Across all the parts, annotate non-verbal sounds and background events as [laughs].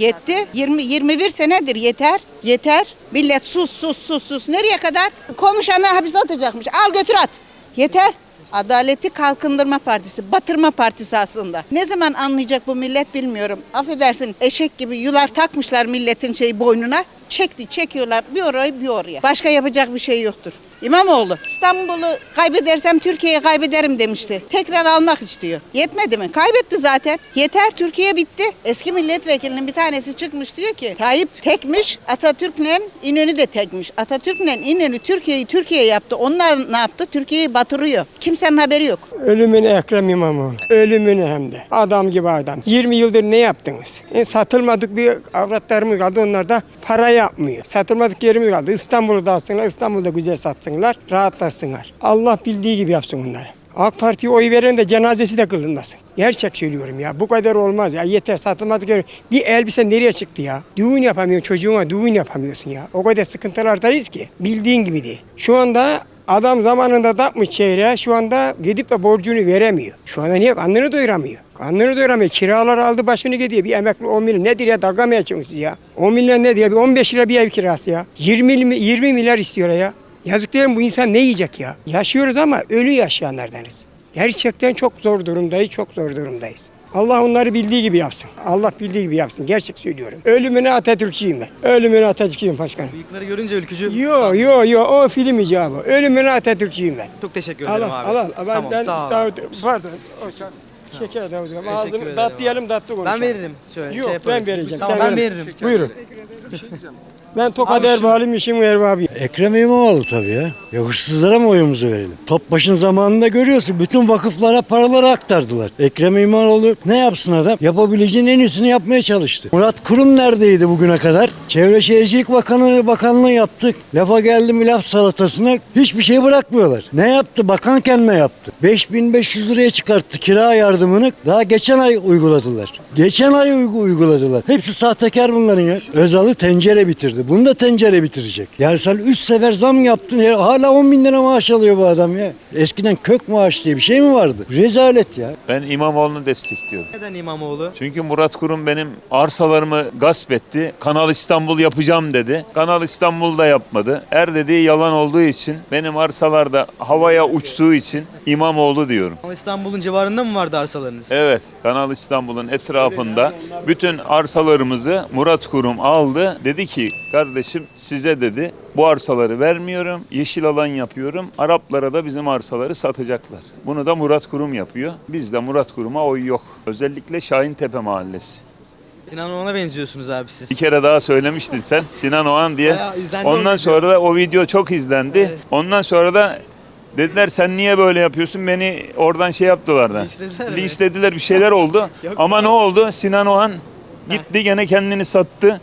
Yetti. 20 21 senedir yeter. Yeter. Millet sus sus sus sus. Nereye kadar? Konuşanı hapise atacakmış. Al götür at. Yeter. Adaleti Kalkındırma Partisi, Batırma Partisi aslında. Ne zaman anlayacak bu millet bilmiyorum. Affedersin eşek gibi yular takmışlar milletin şeyi boynuna. Çekti, çekiyorlar bir oraya bir oraya. Başka yapacak bir şey yoktur. İmamoğlu İstanbul'u kaybedersem Türkiye'yi kaybederim demişti. Tekrar almak istiyor. Yetmedi mi? Kaybetti zaten. Yeter Türkiye bitti. Eski milletvekilinin bir tanesi çıkmış diyor ki Tayyip tekmiş Atatürk'le İnönü de tekmiş. Atatürk'le İnönü Türkiye'yi Türkiye yaptı. Onlar ne yaptı? Türkiye'yi batırıyor. Kimsenin haberi yok. Ölümüne Ekrem İmamoğlu. Ölümüne hem de. Adam gibi adam. 20 yıldır ne yaptınız? E, satılmadık bir avratlarımız kaldı. Onlar da para yapmıyor. Satılmadık yerimiz kaldı. İstanbul'u da alsınlar. İstanbul'da güzel satsınlar. Rahatlasınlar. Allah bildiği gibi yapsın onları. AK Parti'ye oy veren de cenazesi de kılınmasın. Gerçek söylüyorum ya. Bu kadar olmaz ya. Yeter satılmadık yer. Bir elbise nereye çıktı ya? Düğün yapamıyor çocuğuna düğün yapamıyorsun ya. O kadar sıkıntılardayız ki. Bildiğin gibi değil. Şu anda Adam zamanında takmış çeyreğe şu anda gidip de borcunu veremiyor. Şu anda niye? Karnını doyuramıyor. Karnını doyuramıyor. Kiralar aldı başını gidiyor. Bir emekli 10 milyon nedir ya? Dalga mı geçiyorsunuz ya? 10 milyon nedir ya? Bir 15 lira bir ev kirası ya. 20, mi- 20 milyar istiyor ya. Yazık değil mi? Bu insan ne yiyecek ya? Yaşıyoruz ama ölü yaşayanlardanız. Gerçekten çok zor durumdayız, çok zor durumdayız. Allah onları bildiği gibi yapsın. Allah bildiği gibi yapsın. Gerçek söylüyorum. Ölümüne Atatürkçüyüm ben. Ölümüne Atatürkçüyüm başkanım. Bıyıkları görünce ülkücü. Yo yo yo o film icabı. Ölümüne Atatürkçüyüm ben. Çok teşekkür ederim al abi. al. al. Ben, tamam ben sağ ol. daha pardon. O şa- Şeker de hocam. Ağzım ederim tat abi. diyelim tatlı konuşalım. Ben veririm. Şöyle Yok şey yaparız. ben vereceğim. Tamam Sen ben ver. veririm. Buyurun. Ben tokat erbalıyım işim erbabıyım. Ekrem İmamoğlu tabii ya. Ya hırsızlara mı oyumuzu verelim? Topbaşın zamanında görüyorsun bütün vakıflara paraları aktardılar. Ekrem İmamoğlu ne yapsın adam? Yapabileceğin en iyisini yapmaya çalıştı. Murat Kurum neredeydi bugüne kadar? Çevre Şehircilik Bakanı bakanlığı yaptık. Lafa geldi mi laf salatasına hiçbir şey bırakmıyorlar. Ne yaptı? Bakanken ne yaptı? 5500 liraya çıkarttı kira yardımını. Daha geçen ay uyguladılar. Geçen ay uygu- uyguladılar. Hepsi sahtekar bunların ya. Özal'ı tencere bitirdi. Bunu da tencere bitirecek. Sen 3 sefer zam yaptın. ya Hala 10 bin lira maaş alıyor bu adam ya. Eskiden kök maaş diye bir şey mi vardı? Rezalet ya. Ben İmamoğlu'nu destekliyorum. Neden İmamoğlu? Çünkü Murat Kurum benim arsalarımı gasp etti. Kanal İstanbul yapacağım dedi. Kanal İstanbul da yapmadı. Er dediği yalan olduğu için benim arsalarda havaya uçtuğu için İmamoğlu diyorum. Ama İstanbul'un civarında mı vardı arsalarınız? Evet, Kanal İstanbul'un etrafında bütün arsalarımızı Murat Kurum aldı. Dedi ki kardeşim size dedi bu arsaları vermiyorum, yeşil alan yapıyorum. Araplara da bizim arsaları satacaklar. Bunu da Murat Kurum yapıyor. Bizde Murat Kurum'a oy yok. Özellikle Şahintepe Mahallesi. Sinan Oğan'a benziyorsunuz abi siz. Bir kere daha söylemiştin sen Sinan Oğan diye. Ondan sonra da o video çok izlendi. Evet. Ondan sonra da dediler sen niye böyle yapıyorsun? Beni oradan şey yaptılar da. Linçlediler bir şeyler oldu. [laughs] Yok Ama ne oldu? Sinan Oğan gitti gene kendini sattı.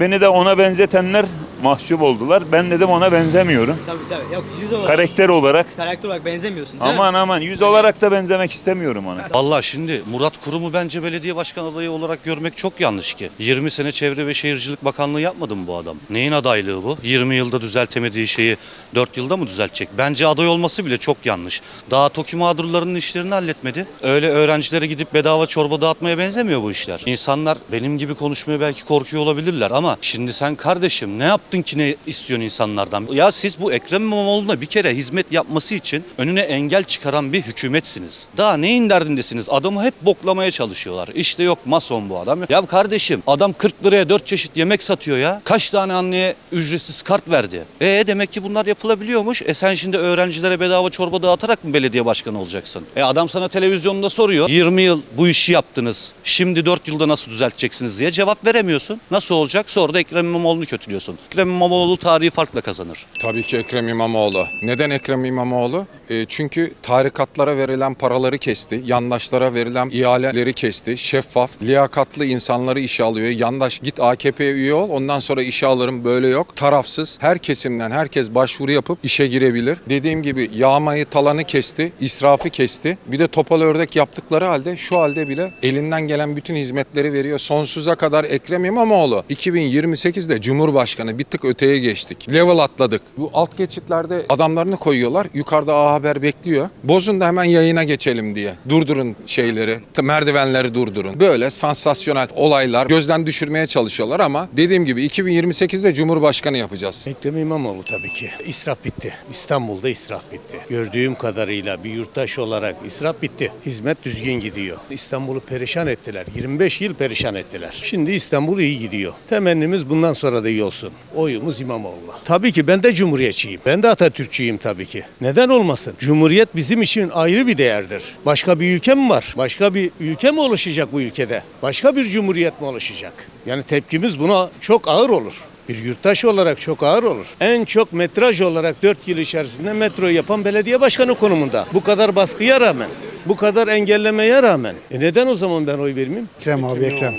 Beni de ona benzetenler mahcup oldular. Ben dedim ona benzemiyorum. Tabii tabii. Yok yüz olarak. Karakter olarak. Karakter olarak benzemiyorsun canım. Aman aman yüz olarak da benzemek istemiyorum ona. Valla şimdi Murat Kurum'u bence belediye başkan adayı olarak görmek çok yanlış ki. 20 sene Çevre ve Şehircilik Bakanlığı yapmadı mı bu adam? Neyin adaylığı bu? 20 yılda düzeltemediği şeyi 4 yılda mı düzeltecek? Bence aday olması bile çok yanlış. Daha TOKİ mağdurlarının işlerini halletmedi. Öyle öğrencilere gidip bedava çorba dağıtmaya benzemiyor bu işler. İnsanlar benim gibi konuşmaya belki korkuyor olabilirler ama şimdi sen kardeşim ne yaptın ki ne istiyorsun insanlardan? Ya siz bu Ekrem İmamoğlu'na bir kere hizmet yapması için önüne engel çıkaran bir hükümetsiniz. Daha neyin derdindesiniz? Adamı hep boklamaya çalışıyorlar. İşte yok mason bu adam. Ya kardeşim adam 40 liraya 4 çeşit yemek satıyor ya. Kaç tane anneye ücretsiz kart verdi? E demek ki bunlar yapılabiliyormuş. E sen şimdi öğrencilere bedava çorba dağıtarak mı belediye başkanı olacaksın? E adam sana televizyonda soruyor. 20 yıl bu işi yaptınız. Şimdi 4 yılda nasıl düzelteceksiniz diye cevap veremiyorsun. Nasıl olacak? Sonra da Ekrem İmamoğlu'nu kötülüyorsun. Ekrem İmamoğlu tarihi farkla kazanır. Tabii ki Ekrem İmamoğlu. Neden Ekrem İmamoğlu? E, çünkü tarikatlara verilen paraları kesti, yandaşlara verilen ihaleleri kesti, şeffaf, liyakatlı insanları işe alıyor. Yandaş git AKP'ye üye ol, ondan sonra işe alırım böyle yok. Tarafsız, her kesimden herkes başvuru yapıp işe girebilir. Dediğim gibi yağmayı, talanı kesti, israfı kesti. Bir de topal ördek yaptıkları halde şu halde bile elinden gelen bütün hizmetleri veriyor. Sonsuza kadar Ekrem İmamoğlu 2028'de Cumhurbaşkanı bir tık öteye geçtik. Level atladık. Bu alt geçitlerde adamlarını koyuyorlar. Yukarıda A Haber bekliyor. Bozun da hemen yayına geçelim diye. Durdurun şeyleri, merdivenleri durdurun. Böyle sansasyonel olaylar gözden düşürmeye çalışıyorlar ama dediğim gibi 2028'de Cumhurbaşkanı yapacağız. Ekrem İmamoğlu tabii ki. İsraf bitti. İstanbul'da israf bitti. Gördüğüm kadarıyla bir yurttaş olarak israf bitti. Hizmet düzgün gidiyor. İstanbul'u perişan ettiler. 25 yıl perişan ettiler. Şimdi İstanbul iyi gidiyor. Temennimiz bundan sonra da iyi olsun. Oyumuz İmamoğlu'na. Tabii ki ben de Cumhuriyetçiyim. Ben de Atatürkçüyüm tabii ki. Neden olmasın? Cumhuriyet bizim için ayrı bir değerdir. Başka bir ülke mi var? Başka bir ülke mi oluşacak bu ülkede? Başka bir cumhuriyet mi oluşacak? Yani tepkimiz buna çok ağır olur. Bir yurttaş olarak çok ağır olur. En çok metraj olarak 4 yıl içerisinde metro yapan belediye başkanı konumunda. Bu kadar baskıya rağmen, bu kadar engellemeye rağmen. E neden o zaman ben oy vermeyeyim? Ekrem abi Ekrem.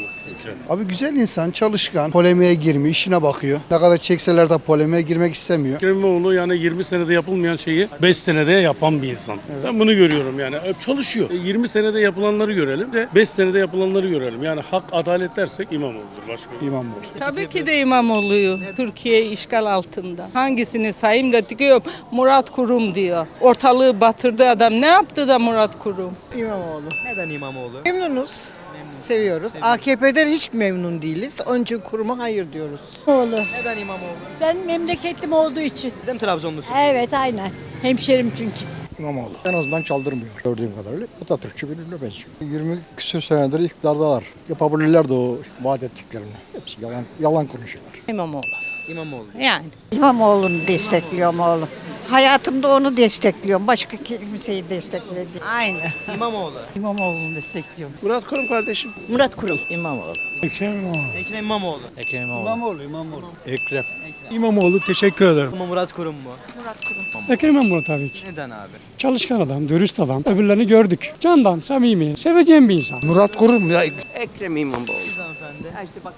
Abi güzel insan, çalışkan, polemiğe girmiyor, işine bakıyor. Ne kadar çekseler de polemiğe girmek istemiyor. Ekrem İmamoğlu yani 20 senede yapılmayan şeyi 5 senede yapan bir insan. Ben bunu görüyorum yani. Hep çalışıyor. E, 20 senede yapılanları görelim de 5 senede yapılanları görelim. Yani hak adalet dersek İmamoğlu'dur başka. İmamoğlu. Tabii ki de İmamoğlu'yu. Türkiye işgal altında. Hangisini sayayım da diyor Murat Kurum diyor. Ortalığı batırdı adam. Ne yaptı da Murat Kurum? İmamoğlu. Neden İmamoğlu? Memnunuz. Seviyoruz. AKP'den hiç memnun değiliz. Onun için kuruma hayır diyoruz. Oğlu. Neden İmamoğlu? Ben memleketlim olduğu için. Siz de mi Trabzonlusunuz? Evet aynen. Hemşerim çünkü. İmamoğlu. En azından çaldırmıyor. Gördüğüm kadarıyla Atatürkçü birine benziyor. 20 küsür senedir iktidardalar. Yapabilirler de o vaat ettiklerini. Hepsi yalan, yalan konuşuyorlar. İmamoğlu. İmamoğlu. Yani. İmamoğlu'nu destekliyorum oğlum. Hayatımda onu destekliyorum. Başka kimseyi destekledim. Aynı. İmamoğlu. İmamoğlu'nu destekliyorum. Murat Kurum kardeşim. Murat Kurum. İmamoğlu. Ekrem İmamoğlu. İmamoğlu, İmamoğlu. Ekrem. İmamoğlu teşekkür ederim. Ama Murat Kurum mu? Ekrem İmamoğlu tabii ki. Neden abi? Çalışkan adam, dürüst adam. Öbürlerini gördük. Candan, samimi, seveceğim bir insan. Murat Kurum ya Ekrem İmamoğlu. Siz hanımefendi.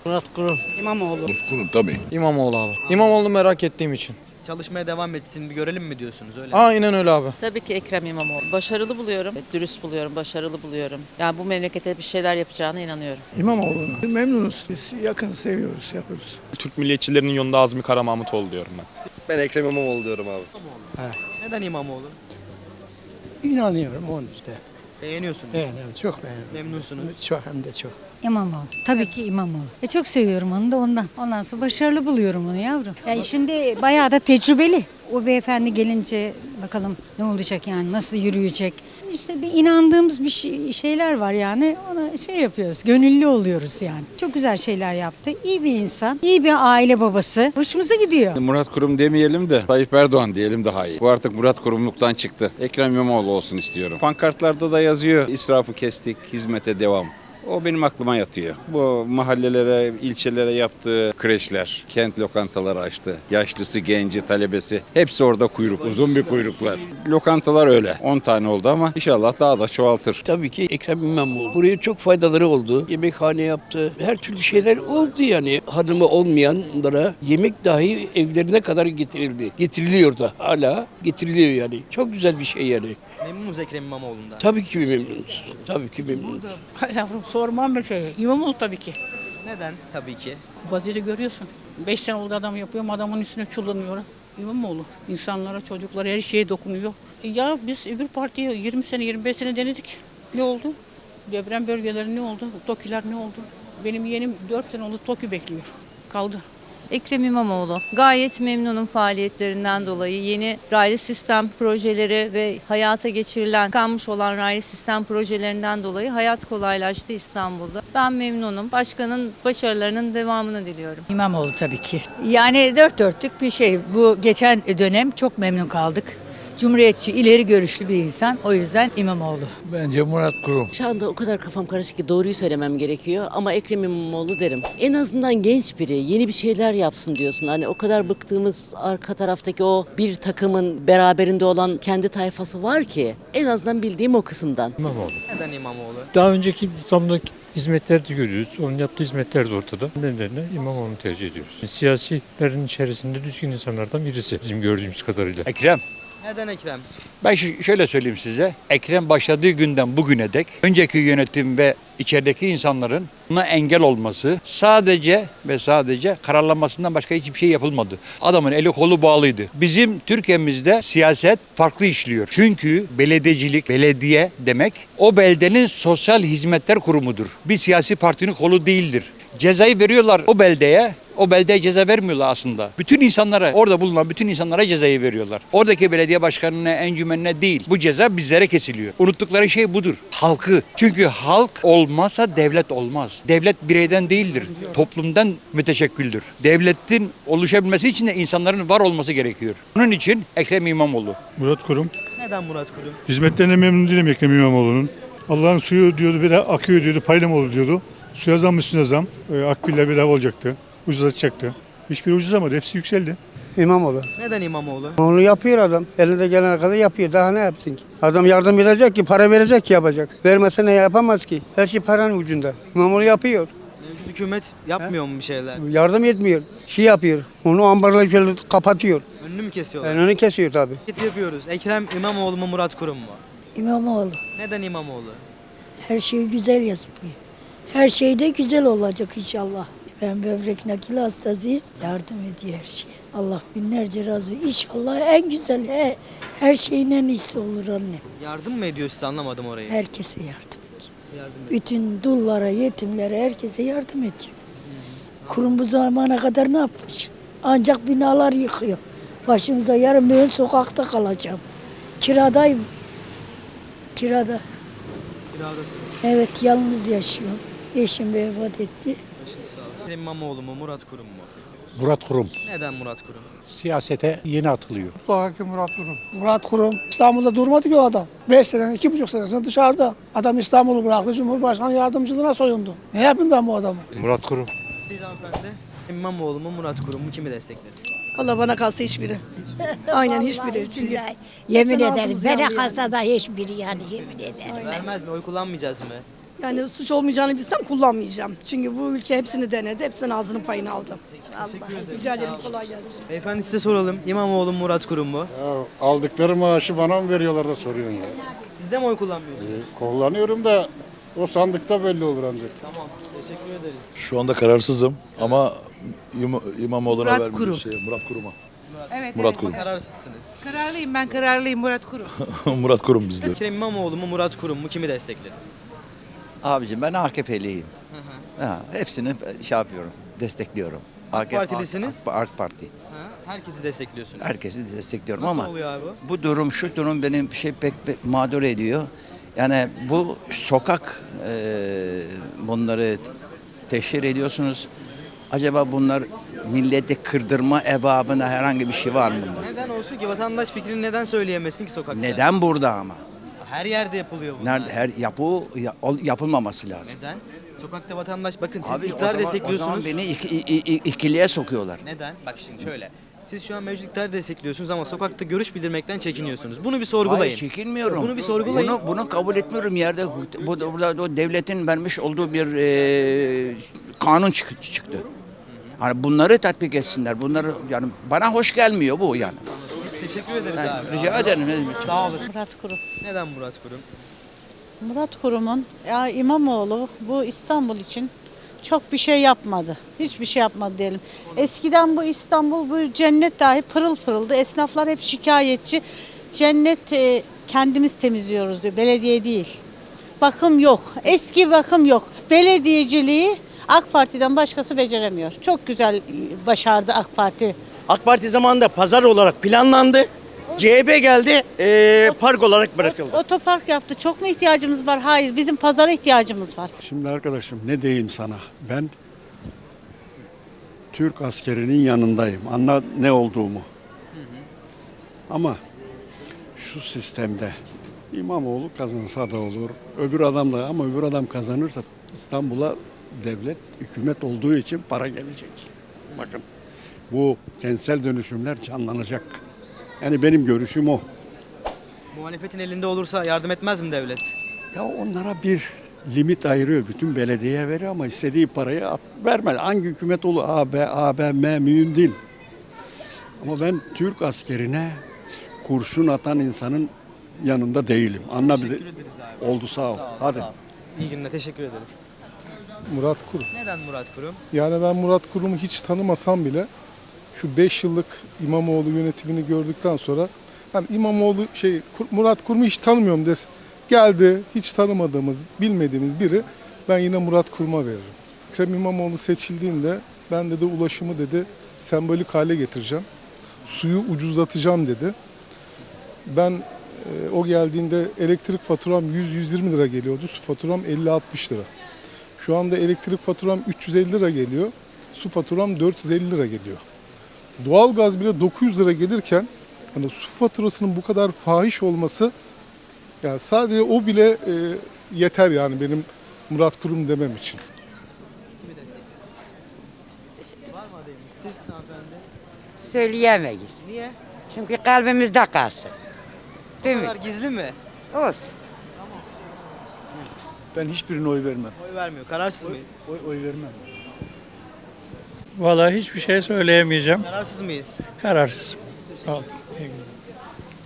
Murat Kurum. İmamoğlu. İmamoğlu abi. İmamoğlu merak ettiğim için. Çalışmaya devam etsin bir görelim mi diyorsunuz öyle mi? Aynen öyle abi. Tabii ki Ekrem İmamoğlu. Başarılı buluyorum. Dürüst buluyorum. Başarılı buluyorum. Yani bu memlekete bir şeyler yapacağına inanıyorum. İmamoğlu. Memnunuz. Biz yakın seviyoruz, yapıyoruz. Türk milliyetçilerinin yolunda Azmi Kara Mahmutoğlu diyorum ben. Ben Ekrem İmamoğlu diyorum abi. Neden İmamoğlu? İnanıyorum onun işte. Beğeniyorsunuz. Beğeniyorum, çok beğeniyorum. Memnunsunuz. Çok hem de çok. İmamoğlu. Tabii ki İmamoğlu. E çok seviyorum onu da ondan. Ondan sonra başarılı buluyorum onu yavrum. Yani şimdi bayağı da tecrübeli. O beyefendi gelince bakalım ne olacak yani nasıl yürüyecek. İşte bir inandığımız bir şey- şeyler var yani ona şey yapıyoruz. Gönüllü oluyoruz yani. Çok güzel şeyler yaptı. İyi bir insan. iyi bir aile babası. Hoşumuza gidiyor. Murat Kurum demeyelim de Tayyip Erdoğan diyelim daha iyi. Bu artık Murat Kurumluktan çıktı. Ekrem İmamoğlu olsun istiyorum. Pankartlarda da yazıyor israfı kestik, hizmete devam. O benim aklıma yatıyor. Bu mahallelere, ilçelere yaptığı kreşler, kent lokantaları açtı. Yaşlısı, genci, talebesi hepsi orada kuyruk, uzun bir kuyruklar. Lokantalar öyle. 10 tane oldu ama inşallah daha da çoğaltır. Tabii ki Ekrem İmamoğlu. Buraya çok faydaları oldu. Yemekhane yaptı. Her türlü şeyler oldu yani. Hanımı olmayanlara yemek dahi evlerine kadar getirildi. Getiriliyor da hala getiriliyor yani. Çok güzel bir şey yani. Memnunuz Ekrem İmamoğlu'ndan. Tabii ki memnunuz. Tabii ki memnunuz. Yavrum sormam bir şey. İmamoğlu tabii ki. Neden? Tabii ki. Vaziri görüyorsun. Beş sene oldu adam yapıyorum adamın üstüne çullanıyor. İmamoğlu. İnsanlara, çocuklara her şeye dokunuyor. Ya biz öbür partiye 20 sene, 25 sene denedik. Ne oldu? Deprem bölgeleri ne oldu? TOKİ'ler ne oldu? Benim yeğenim 4 sene oldu TOKİ bekliyor. Kaldı. Ekrem İmamoğlu. Gayet memnunum faaliyetlerinden dolayı. Yeni raylı sistem projeleri ve hayata geçirilen, kalmış olan raylı sistem projelerinden dolayı hayat kolaylaştı İstanbul'da. Ben memnunum. Başkanın başarılarının devamını diliyorum. İmamoğlu tabii ki. Yani dört dörtlük bir şey. Bu geçen dönem çok memnun kaldık. Cumhuriyetçi, ileri görüşlü bir insan. O yüzden İmamoğlu. Bence Murat Kurum. Şu anda o kadar kafam karışık ki doğruyu söylemem gerekiyor ama Ekrem İmamoğlu derim. En azından genç biri yeni bir şeyler yapsın diyorsun. Hani o kadar bıktığımız arka taraftaki o bir takımın beraberinde olan kendi tayfası var ki en azından bildiğim o kısımdan. İmamoğlu. Neden İmamoğlu? Daha önceki zamdaki hizmetler de görüyoruz. Onun yaptığı hizmetler de ortada. Nedenle İmamoğlu'nu tercih ediyoruz. Siyasilerin içerisinde düzgün insanlardan birisi bizim gördüğümüz kadarıyla. Ekrem. Neden Ekrem? Ben şöyle söyleyeyim size. Ekrem başladığı günden bugüne dek önceki yönetim ve içerideki insanların buna engel olması sadece ve sadece kararlanmasından başka hiçbir şey yapılmadı. Adamın eli kolu bağlıydı. Bizim Türkiye'mizde siyaset farklı işliyor. Çünkü belediyecilik, belediye demek o beldenin sosyal hizmetler kurumudur. Bir siyasi partinin kolu değildir. Cezayı veriyorlar o beldeye. O beldeye ceza vermiyorlar aslında. Bütün insanlara, orada bulunan bütün insanlara cezayı veriyorlar. Oradaki belediye başkanına, encümenine değil. Bu ceza bizlere kesiliyor. Unuttukları şey budur. Halkı. Çünkü halk olmazsa devlet olmaz. Devlet bireyden değildir. Toplumdan müteşekküldür. Devletin oluşabilmesi için de insanların var olması gerekiyor. Bunun için Ekrem İmamoğlu. Murat Kurum. Neden Murat Kurum? Hizmetlerinden memnun değilim Ekrem İmamoğlu'nun. Allah'ın suyu diyordu bir de akıyor diyordu payla mı olur diyordu. Suya zam üstüne zam. Ee, Akbiller bedava olacaktı. Ucuzlatacaktı. Hiçbir ucuzlamadı. Hepsi yükseldi. İmamoğlu. Neden İmamoğlu? Onu yapıyor adam. Elinde gelene kadar yapıyor. Daha ne yapsın ki? Adam yardım edecek ki, para verecek ki yapacak. Vermese ne yapamaz ki? Her şey paranın ucunda. İmamoğlu yapıyor. Mevcut hükümet yapmıyor mu bir şeyler? Yardım etmiyor. Şey yapıyor. Onu ambarla şöyle kapatıyor. Önünü mü kesiyorlar? Onu kesiyor tabii. Anket yapıyoruz. Ekrem İmamoğlu mu Murat Kurum mu? İmamoğlu. Neden İmamoğlu? Her şeyi güzel yazıyor. Her şey de güzel olacak inşallah. Ben böbrek nakil hastasıyım. Yardım ediyor her şeye. Allah binlerce razı olsun. İnşallah en güzel, he, her şeyin en iyisi olur annem. Yardım mı ediyor size anlamadım orayı. Herkese yardım ediyor. Yardım ediyor. Bütün dullara, yetimlere, herkese yardım ediyor. Kurum bu zamana kadar ne yapmış? Ancak binalar yıkıyor. Başımıza yarın ben sokakta kalacağım. Kiradayım. Kirada. Kiradasınız. Evet yalnız yaşıyorum. Eşim vefat etti. Başınız İmamoğlu mu Murat Kurum mu? Murat Kurum. Neden Murat Kurum? Siyasete yeni atılıyor. Hakim Murat Kurum. Murat Kurum İstanbul'da durmadı ki o adam. 5 sene, iki buçuk senesinde dışarıda. Adam İstanbul'u bıraktı, Cumhurbaşkanı yardımcılığına soyundu. Ne yapayım ben bu adamı? Murat Kurum. Siz hanımefendi İmamoğlu mu Murat Kurum mu kimi destekleriz? Allah bana kalsa hiçbiri. Aynen hiçbiri. Çünkü Yemin ederim. Bana kalsa da hiçbiri yani yemin ederim. Vermez mi? Oy kullanmayacağız mı? Yani suç olmayacağını bilsem kullanmayacağım. Çünkü bu ülke hepsini denedi, hepsinin ağzının payını aldı. Allah rica ederim kolay gelsin. Beyefendi size soralım. İmamoğlu mu Murat Kurum mu? aldıkları maaşı bana mı veriyorlar da soruyorsun ya. Siz de mi oy kullanmıyorsunuz? Kullanıyorum da o sandıkta belli olur ancak. Tamam. Teşekkür ederiz. Şu anda kararsızım ama İm- İmamoğlu'na Murat Kurum. şey. Murat Kurum'a. Evet, Murat Kurum. Kararsızsınız. Kararlıyım ben kararlıyım Murat Kurum. [laughs] Murat Kurum bizde. Ekrem İmamoğlu mu Murat Kurum mu kimi destekleriz? Abicim ben AKP'liyim. Ha, hepsini şey yapıyorum, destekliyorum. AK, Partilisiniz? AK, AK Parti. Ha, herkesi destekliyorsunuz. Herkesi destekliyorum Nasıl ama oluyor abi? bu durum şu durum benim şey pek, pek mağdur ediyor. Yani bu sokak e, bunları teşhir ediyorsunuz. Acaba bunlar milleti kırdırma ebabına herhangi bir şey var mı bunda? Neden olsun ki vatandaş fikrini neden söyleyemesin ki sokakta? Neden burada ama? Her yerde yapılıyor bunlar. Nerede her yapı ya- ol- yapılmaması lazım. Neden? Sokakta vatandaş bakın siz Abi, o iktidar zaman- O destekliyorsunuz. zaman beni iki- i- i- ikiliye sokuyorlar. Neden? Bak şimdi şöyle. Siz şu an mevcut iktidarı destekliyorsunuz ama sokakta görüş bildirmekten çekiniyorsunuz. Bunu bir sorgulayın. Hayır çekinmiyorum. Bunu bir sorgulayın. Bunu, bunu kabul etmiyorum yerde. Bu, burada o devletin vermiş olduğu bir e, kanun çık- çıktı. Hani bunları tatbik etsinler. Bunları yani bana hoş gelmiyor bu yani. Teşekkür ederiz abi. Rica ederim. ne demek. Sağ olasın. Murat Kurum. Neden Murat Kurum? Murat Kurum'un ya İmamoğlu bu İstanbul için çok bir şey yapmadı. Hiçbir şey yapmadı diyelim. Eskiden bu İstanbul bu cennet dahi pırıl pırıldı. Esnaflar hep şikayetçi. Cennet e, kendimiz temizliyoruz diyor. Belediye değil. Bakım yok. Eski bakım yok. Belediyeciliği AK Parti'den başkası beceremiyor. Çok güzel başardı AK Parti. AK Parti zamanında pazar olarak planlandı. CHP geldi, park olarak bırakıldı. Otopark yaptı. Çok mu ihtiyacımız var? Hayır. Bizim pazara ihtiyacımız var. Şimdi arkadaşım ne diyeyim sana? Ben Türk askerinin yanındayım. Anla ne olduğumu. Ama şu sistemde İmamoğlu kazansa da olur. Öbür adam da ama öbür adam kazanırsa İstanbul'a devlet, hükümet olduğu için para gelecek. Bakın bu kentsel dönüşümler canlanacak. Yani benim görüşüm o. Muhalefetin elinde olursa yardım etmez mi devlet? Ya onlara bir limit ayırıyor. Bütün belediyeye veriyor ama istediği parayı at, vermez. Hangi hükümet olur? A, B, A, B, M mühim değil. Ama ben Türk askerine kurşun atan insanın yanında değilim. Anla bir Teşekkür ederiz abi. oldu sağ ol. Hadi. Sağ ol. İyi günler teşekkür ederiz. Murat Kurum. Neden Murat Kurum? Yani ben Murat Kurum'u hiç tanımasam bile şu 5 yıllık İmamoğlu yönetimini gördükten sonra hani İmamoğlu şey Murat Kurum'u hiç tanımıyorum des. Geldi hiç tanımadığımız, bilmediğimiz biri ben yine Murat Kurum'a veririm. Ekrem İmamoğlu seçildiğinde ben dedi ulaşımı dedi sembolik hale getireceğim. Suyu ucuzlatacağım dedi. Ben e, o geldiğinde elektrik faturam 100-120 lira geliyordu. Su faturam 50-60 lira. Şu anda elektrik faturam 350 lira geliyor. Su faturam 450 lira geliyor. Doğalgaz bile 900 lira gelirken hani su faturasının bu kadar fahiş olması yani sadece o bile e, yeter yani benim Murat Kurum demem için. Var mı? Siz hanımefendi. Söyleyemeyiz. Niye? Çünkü kalbimizde kalsın. Bu Değil mi? kadar gizli mi? Olsun. Ben hiçbirine oy vermem. Oy vermiyor. Kararsız mıyız? Oy, oy vermem. Vallahi hiçbir şey söyleyemeyeceğim. Kararsız mıyız? Kararsız. Oldu.